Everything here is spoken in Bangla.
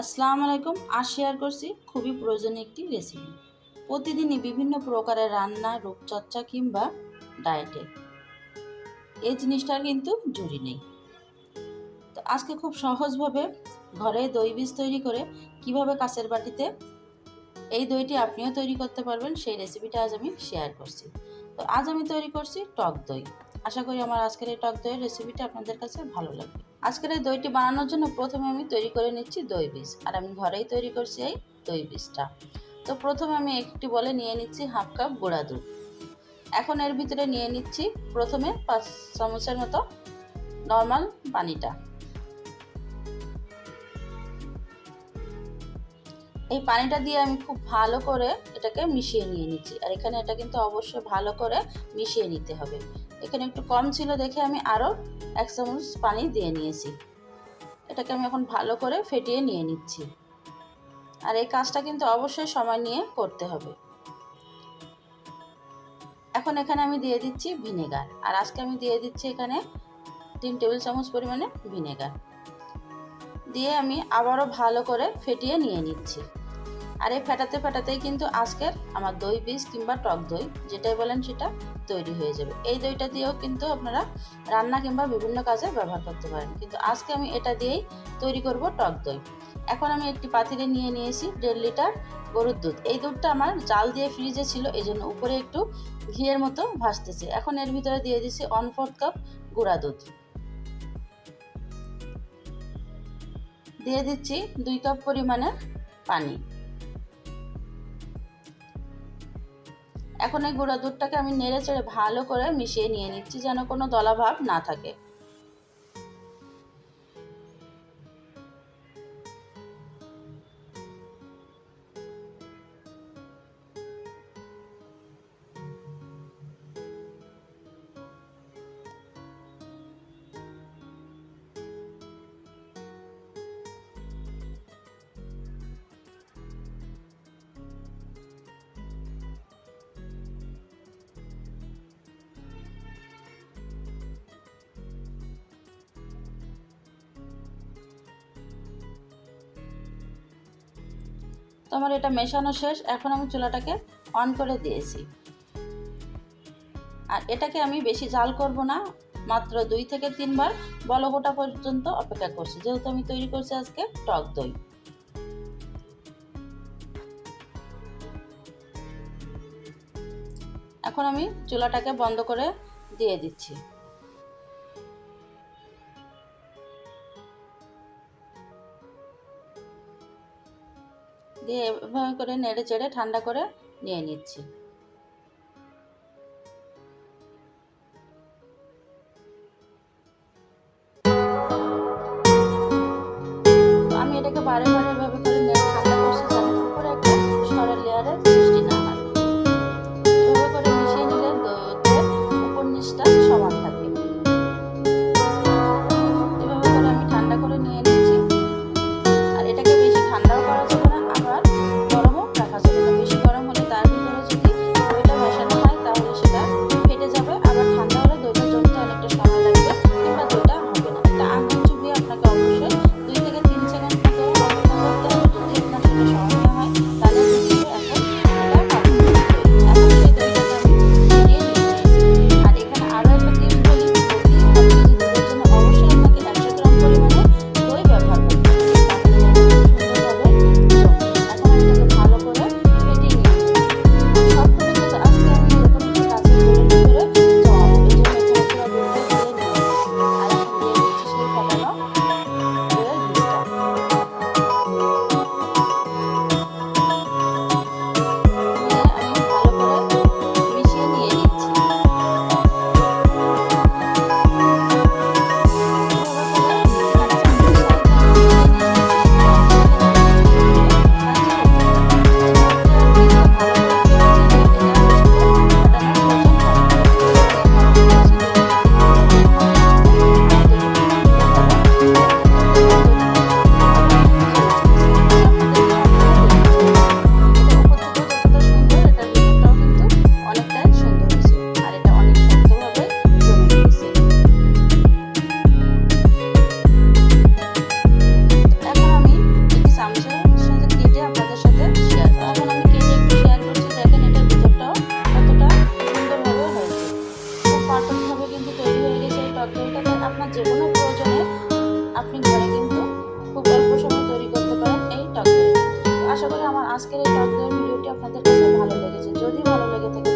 আসসালামু আলাইকুম। আজ শেয়ার করছি খুবই প্রয়োজনীয় একটি রেসিপি প্রতিদিনই বিভিন্ন প্রকারের রান্না, রূপচর্চা কিংবা ডায়েটে এই জিনিসটার কিন্তু জুড়ি নেই। তো আজকে খুব সহজভাবে ঘরে দই বীজ তৈরি করে কীভাবে কাঁচের বাটিতে এই দইটি আপনিও তৈরি করতে পারবেন, সেই রেসিপিটা আজ আমি শেয়ার করছি। তো আজ আমি তৈরি করছি টক দই। আশা করি আমার আজকের এই টক দইয়ের রেসিপিটা আপনাদের কাছে ভালো লাগবে। আজকের এই দইটি বানানোর জন্য প্রথমে আমি তৈরি করে নিচ্ছি দই বীজ। আর আমি ঘরেই তৈরি করছি এই দই বীজটা। তো প্রথমে আমি একটি বলে নিয়ে নিচ্ছি হাফ কাপ গুঁড়া দুধ। এখন এর ভিতরে নিয়ে নিচ্ছি প্রথমে পাঁচ চামচের মতো নর্মাল পানিটা। এই পানিটা দিয়ে আমি খুব ভালো করে এটাকে মিশিয়ে নিয়ে নিচ্ছি। আর এখানে এটা কিন্তু অবশ্যই ভালো করে মিশিয়ে নিতে হবে। এখানে একটু কম ছিল দেখে আমি আরও এক চামচ পানি দিয়ে নিয়েছি। এটাকে আমি এখন ভালো করে ফেটিয়ে নিয়ে নিচ্ছি। আর এই কাজটা কিন্তু অবশ্যই সময় নিয়ে করতে হবে। এখন এখানে আমি দিয়ে দিচ্ছি ভিনেগার। আর আজকে আমি দিয়ে দিচ্ছি এখানে তিন টেবিল চামচ পরিমাণে ভিনেগার। দিয়ে আমি আবারও ভালো করে ফেটিয়ে নিয়ে নিচ্ছি। আর এই ফেটাতে ফেটাতেই কিন্তু আজকের আমার দই বীজ কিংবা টক দই, যেটাই বলেন সেটা তৈরি হয়ে যাবে। এই দইটা দিয়েও কিন্তু আপনারা রান্না কিংবা বিভিন্ন কাজে ব্যবহার করতে পারেন। কিন্তু আজকে আমি এটা দিয়েই তৈরি করব টক দই। এখন আমি একটি পাতিলে নিয়ে নিয়েছি দেড় লিটার গরুর দুধ। এই দুধটা আমার জাল দিয়ে ফ্রিজে ছিল এই জন্য উপরে একটু ঘিয়ের মতো ভাসতেছে এখন এর ভিতরে দিয়ে দিচ্ছি ওয়ান ফোর্থ কাপ গুঁড়া দুধ। দিয়ে দিচ্ছি দুই কাপ পরিমাণে পানি। এখন এই গুঁড়া দুধটাকে আমি নেড়ে চেড়ে ভালো করে মিশিয়ে নিয়ে নিচ্ছি যেন কোনো দলাভাব না থাকে। তো আমার এটা মেশানো শেষ, এখন আমি চুলাটাকে অন করে দিয়েছি। আর এটাকে আমি বেশি জাল করব না, মাত্র দুই থেকে তিনবার বলগোটা পর্যন্ত অপেক্ষা করছি। যেহেতু আমি তৈরি করছি আজকে টক দই। এখন আমি চুলাটাকে বন্ধ করে দিয়ে দিচ্ছি। দিয়ে এভাবে করে নেড়ে চেড়ে ঠান্ডা করে নিয়ে নিচ্ছি। আমি এটাকে বারে বারে এভাবে করে নেড়ে ঠান্ডা করছি তারপরে একটা সরের লেয়ারের তৈরি হয়ে গেছে এই টক দইটা আপনার যে কোনো প্রয়োজনে আপনি ঘরে কিন্তু খুব অল্প সময় তৈরি করতে পারেন এই টক আশা করি আমার আজকের এই টক ভিডিওটি আপনাদের কাছে ভালো লেগেছে। যদি ভালো লেগে থাকে